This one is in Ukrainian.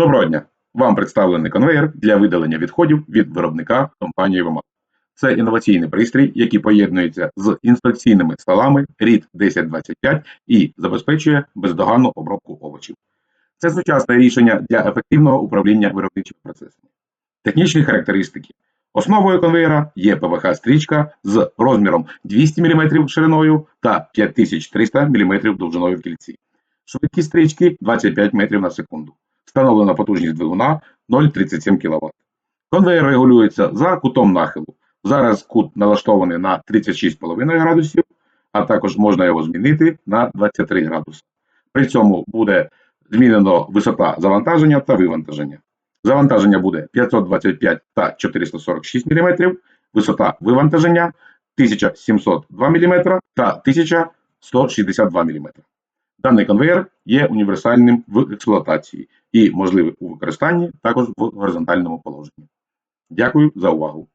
Доброго дня! Вам представлений конвейер для видалення відходів від виробника компанії Вимак. Це інноваційний пристрій, який поєднується з інспекційними столами RIT 1025 і забезпечує бездоганну обробку овочів. Це сучасне рішення для ефективного управління виробничими процесами. Технічні характеристики. Основою конвейера є ПВХ-стрічка з розміром 200 мм шириною та 5300 мм довжиною в кільці. Швидкість стрічки 25 метрів на секунду. Встановлена потужність двигуна 0,37 кВт. Конвейер регулюється за кутом нахилу. Зараз кут налаштований на 36,5 градусів, а також можна його змінити на 23 градуси. При цьому буде змінено висота завантаження та вивантаження. Завантаження буде 525 та 446 мм, висота вивантаження 1702 мм та 1162 мм. Даний конвейер є універсальним в експлуатації і можливий у використанні також в горизонтальному положенні. Дякую за увагу!